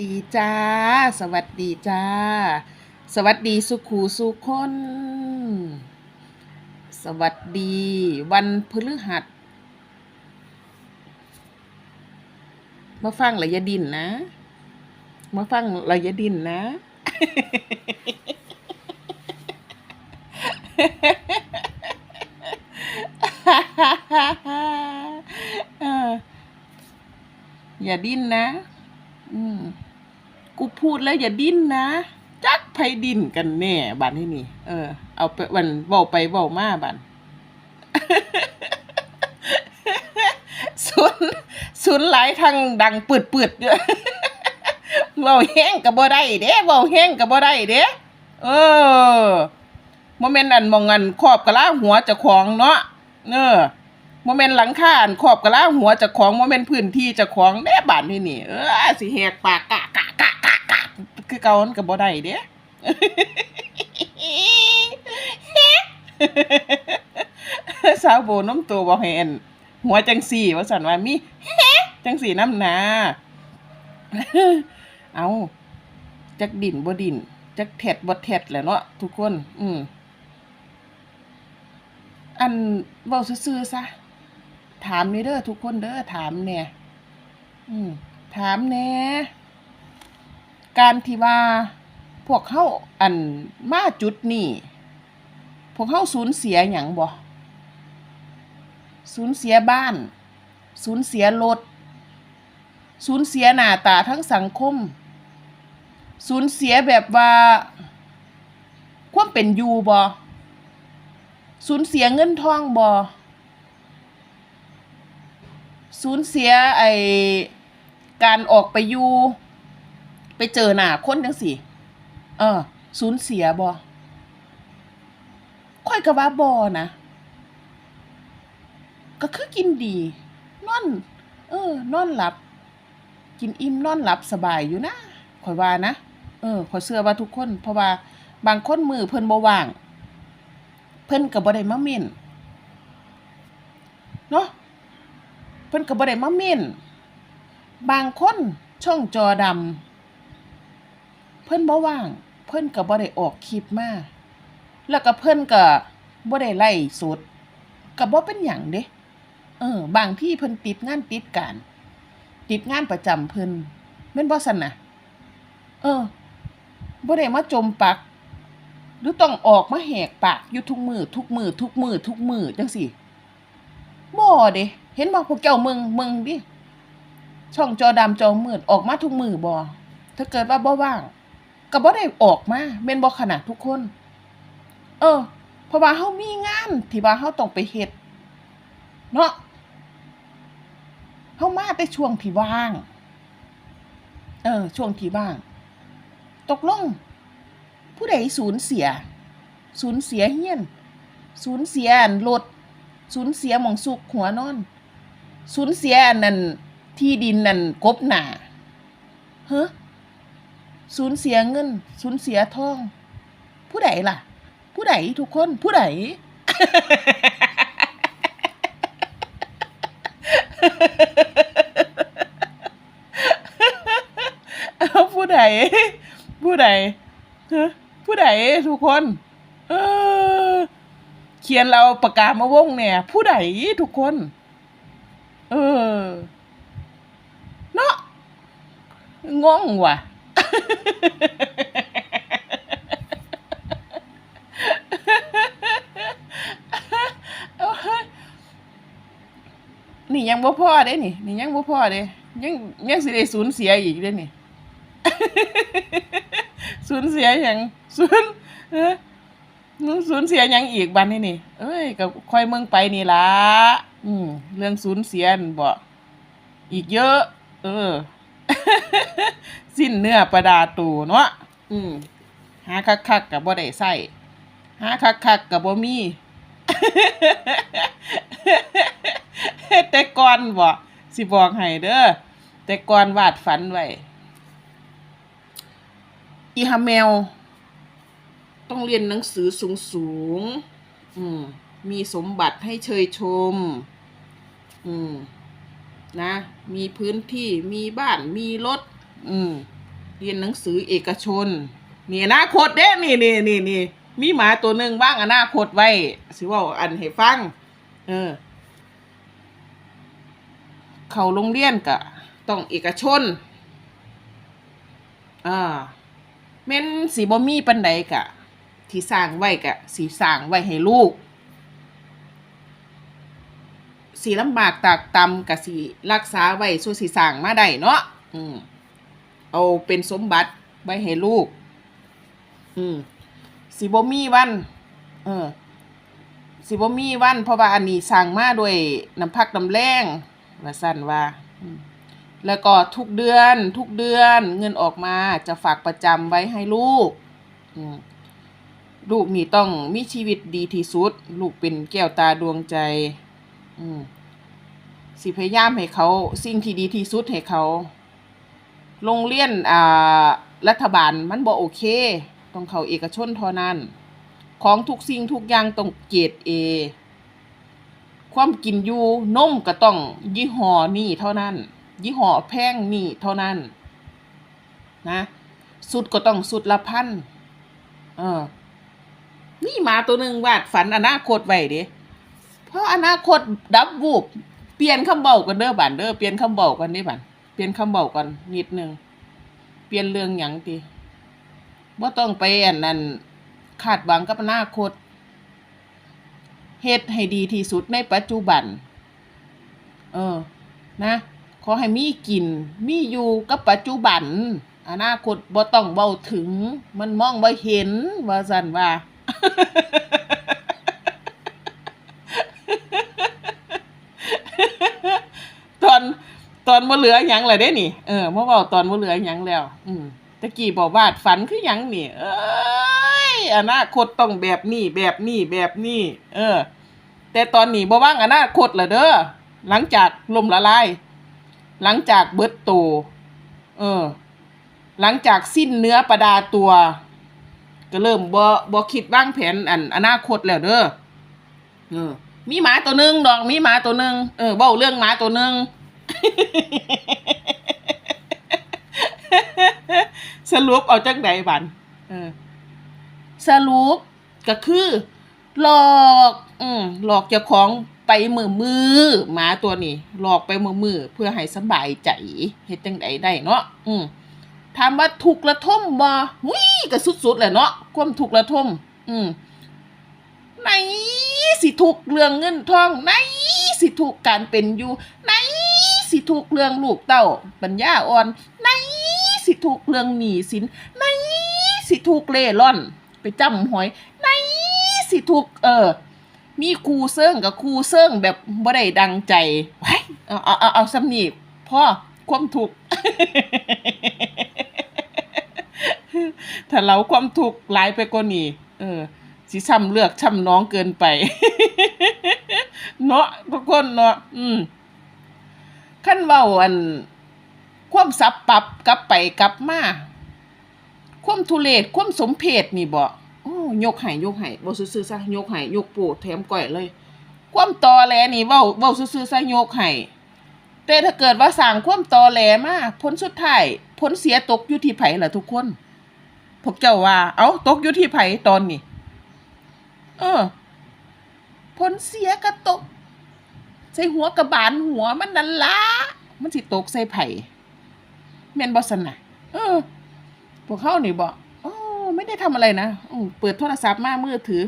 ดีจ้า สวัสดีจ้า สวัสดีสุขูสุคน สวัสดี วันพฤหัส มาฟังระยะดินนะ มาฟังระยะดินนะ อย่าดิ้นนะ พูดแล้วอย่าดิ้นนะจักไผดิ้นกันแน่บัดนี้นี่ เออ เอาไปวันเว้าไปเว้ามาบัดสุนสุนหลายทางดังปืดๆอยู่เว้าแห้งก็บ่ได้เด้เว้าแห้งก็บ่ได้เด้เออบ่แม่นอันมองอันครอบกะลาหัวจ้าของเนาะเออบ่แม่นหลังคาอันครอบกะลาหัวจ้าของบ่แม่นพื้นที่จ้าของแน่บัดนี้นี่ เออสิแหกปากกะกะกะกะกะคือ เก่ามันก็บ่ได้เด้สาวโบน้ำตัวบอกให้อันหัวจังสี่ว่าสันว่ามีจังสี่น้ำหนาเอาจักดินบ่ดินจักเท็ดบ่เท็ดแหละเนาะทุกคน อืมอันเว้าซื่อๆซะถามนี่เด้อทุกคนเด้อถามแหน่อืมถามแหน่ การที่ว่าพวกเฮาอันมาจุดนี้พวกเฮาสูญเสียหยังบ่สูญเสียบ้าน สูญเสียรถสูญเสียหน้าตาทั้งสังคม สูญเสียแบบว่า ความเป็นอยู่บ่สูญเสียเงินทองบ่สูญเสียไอการออกไปอยู่ ไปเจอหน้าคนจังซี่เออสูญเสียบ่ค่อยก็ว่าบ่นะ ก็คือกินดี นอน เออ นอนหลับ กินอิ่มนอนหลับสบายอยู่นะข่อยว่านะ เออข่อยเชื่อว่าทุกคน เพราะว่าบางคนมือเพิ่นบ่ว่าง เพิ่นก็บ่ได้มาเม่นเนาะเพิ่นก็บ่ได้มาเม่นบางคนช่องจอดำ เพิ่นบ่ว่าง เพิ่นก็บ่ได้ออกคลิปมาแล้วก็เพิ่นก็บ่ได้ไล่สดก็บ่เป็นหยังเด้เออ บางที่เพิ่นติดงานติดการติดงานประจำเพิ่นแม่นบ่ซั่นน่ะ เออบ่ได้มาจมปัก หรือต้องออกมาแหกปากอยู่ทุกมือทุกมือทุกมือทุกมือจังซี่บ่เด้เห็นบ่พวกเจ้าเมืองเมืองดิช่องจอดำจอมืดออกมาทุกมือบ่ถ้าเกิดว่าบ่ว่าง ก็บ่ได้ออกมาแม่นบ่ขนาดทุกคน เออ เพราะว่าเฮามีงานที่ว่าเฮาต้องไปเฮ็ดเนาะเฮามาแต่ช่วงที่ว่าง เออ ช่วงที่ว่าง ตกลง ผู้ใดสูญเสีย สูญเสียเฮียน สูญเสียอันรถสูญเสียหมองสุกหัวนอน สูญเสียอันนั้นที่ดินนั่นกบหนาเฮ้อ สูญเสียเงิน สูญเสียทอง ผู้ใดล่ะ ผู้ใดทุกคนผู้ใดเอาผู้ใดผู้ใดผู้ใดทุกคน เออ เขียนเราประกาศมาวงเนี่ย ผู้ใดทุกคน เออ เนาะงงว่ะ นี่ยังบ่พ่อเด้นี่ นี่ยังบ่พ่อเด้ยังยังสิได้สูญเสียอีกเด้นี่สูญเสียหยังสูญเอ้อสูญเสียยังอีกบัดนี้นี่ เอ้ยก็ค่อยเมืองไปนี่ละอืมเรื่องสูญเสียบ่อีกเยอะ เออ สิ้นเนื้อประดาตูเนาะอืมหาคักๆก็บ่ได้ใส่หาคักๆก็บ่มีแต่ก่อนบ่สิบอกให้เด้อแต่ก่อนวาดฝันไว้อีฮาแมว ต้องเรียนหนังสือสูงสูงๆอืมมีสมบัติให้เชยชม อืมนะ มีพื้นที่มีบ้านมีรถ อืมเรียนหนังสือเอกชน นี่อนาคตเด้นี่นี่นี่นี่มีหมาตัวหนึ่งบ้างอนาคตไว้ สิว่าอันให้ฟัง เออ เขาโรงเรียนกะ ต้องเอกชน อ่าแม่นสีบ่มีปันใดกะ ที่สร้างไว้กะ สีสร้างไว้ให้ลูก สีลำบากตากตำกะสีรักษาไว้ส่วนสีสร้างมาได้เนาะอืม เอาเป็นสมบัติไว้ให้ลูก อืมสีบ่มีวัน เออสีบ่มีวัน เพราะว่าอันนี้สร้างมาด้วยน้ำพักน้ำแรงว่าสั่นว่า แล้วก็ทุกเดือนทุกเดือน เงินออกมาจะฝากประจำไว้ให้ลูก ลูกนี่ต้องมีชีวิตดีที่สุด ลูกเป็นแก้วตาดวงใจสิพยายามให้เขา สิ่งที่ดีที่สุดให้เขา โรงเรียนอ่ารัฐบาลมันบ่โอเค ต้องเข้าเอกชนเท่านั้น ของทุกสิ่งทุกอย่างต้องเกรดเอความกินอยู่นมก็ต้องยี่ห้อนี่เท่านั้น ยี่ห้อแพงนี่เท่านั้น นะสุดก็ต้องสุดละพันเออ นี่มาตัวหนึ่งวาดฝันอนาคตไว้เด้เพราะอนาคตดับวูบเปลี่ยนคำเบากันเด้อบันเด้อเปลี่ยนคำเบากันเด้บัน เปลี่ยนคำเบากันนิดหนึงเปลี่ยนเรื่องหยังติบ่าต้องไปอันนั้นคาดหวังกับอนาคตเฮ็ดให้ดีที่สุดในปัจจุบัน เออ นะ ขอให้มีกิน มีอยู่กับปัจจุบัน อนาคตบ่ต้องเว้าถึง มันมองบ่เห็นว่าซั่นว่า ตอน ตอนบ่เหลือหยังแล้วเด้นี่เออเมาเว้าตอนบ่เหลือหยังแล้ว อืมตะกี้บอกว่าฝันคือหยังนี่ เอ้ยอนาคตต้องแบบนี้แบบนี้แบบนี้เออ แต่ตอนนี้บ่ว่างอนาคตละเด้อหลังจากลมละลายหลังจากเบิดโตเออ หลังจากสิ้นเนื้อประดาตัว ก็เริ่มบ่บ่คิดวางแผนอันอนาคตแล้วเด้อเออมีหมาตัวหนึ่งดอกมีหมาตัวหนึ่งเออเบ้าเรื่องหมาตัวหนึ่ง สรุปเอาจังใดบันเออสรุปก็คือ หลอกอืมหลอกเจ้าของไปมือมือหมาตัวนี้ หลอกไปมือมือเพื่อให้สบายใจเฮ็ดจังใดได้เนาะอืมถามว่าถูกระทมบ่หุยก็สุดๆแหละเนาะความถูกระทม อืมไหนสิถูกเรื่องเงินทองไหนสิถูกการเป็นอยู่ไหน สิถูกเรื่องลูกเต้าปัญญาอ่อนไหนสิถูกเรื่องหนี้สินไหนสิถูกเล่ร่อน ไปจำหอยไหนสิถูกเออ มีครูเซิงกับครูเซิงแบบบ่ได้ดังใจไว้เอาเอาเอาเอาสำนีพ่อความถูกถ้าเราความถูกหลายไปกว่านี้เออสิช้ำเลือกช้ำน้องเกินไป เนาะทุกคนเนาะอืม ขั้นเว้าอัน ความสับปรับกลับไปกลับมาความทุเรศความสมเพศนี่บ่โยกให้ยกให้บ่ซื่อๆซะยกให้ยกโปแถมก้อยเลย ความตอแหลนี่เว้าเว้าซื่อๆซะยกให้แต่ถ้าเกิดว่าสร้างความตอแหลมาผลสุดท้ายผลเสียตกอยู่ที่ไผ่ล่ะทุกคนพวกเจ้าว่า เอ้าตกอยู่ที่ไผ่ตอนนี้ เออ ผลเสียก็ตก ใส่หัวกระบาลหัวมันนั่นละมันสิตกใส่ไผ่แม่นบ่สนะเออ พวกเขานี่บอกอ๋อไม่ได้ทำอะไรนะอเปิดโทรศัพท์มามือถือ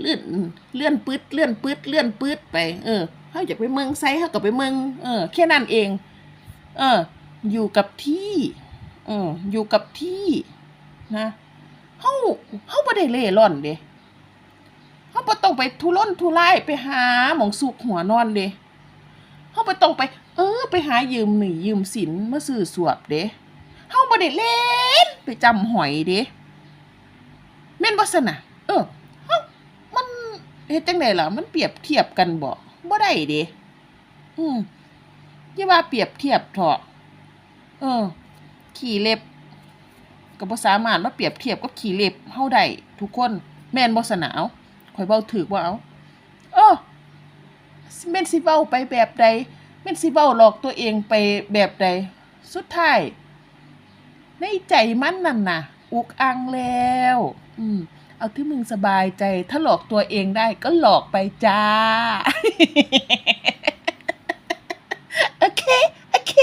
เลื่อนเลื่อนปืดเลื่อนปืดเลื่อนปืดไป เออเขาอยากไปเมืองไซเขาก็ไปเมืองเออแค่นั้นเอง เออ อยู่กับที่เอออยู่กับที่นะเฮาเฮาบ่ได้เล่ร่อนเด้ เฮาบ่ต้องไปทุรนทุรายไปหาหมองสุกหัวนอนเด้เฮาบ่ต้องไป เออ ไปหายืมหนี้ยืมสินมาซื้อสวบเด้เฮาบ่ได้เล่นไปจำหอยเด้แม่นบ่ซั่นน่ะ เออเฮามันเฮ็ดจังไดล่ะ มันเปรียบเทียบกันบ่บ่ได้เด้อืมอย่าว่าเปรียบเทียบเถาะเออ ขี่เล็บก็บ่สามารถมาเปรียบเทียบกับขี่เล็บเฮาได้ทุกคน แม่นบ่สนาว ข่อยเบ้าถือว่าเอาเออเม่นสิเว้าไปแบบใดเม่นสิเว้าหลอกตัวเองไปแบบใด สุดท้าย ในใจมันนั่นน่ะ อุกอังแล้ว อืม เอาที่มึงสบายใจ ถ้าหลอกตัวเองได้ก็หลอกไปจ้า โอเค โอเค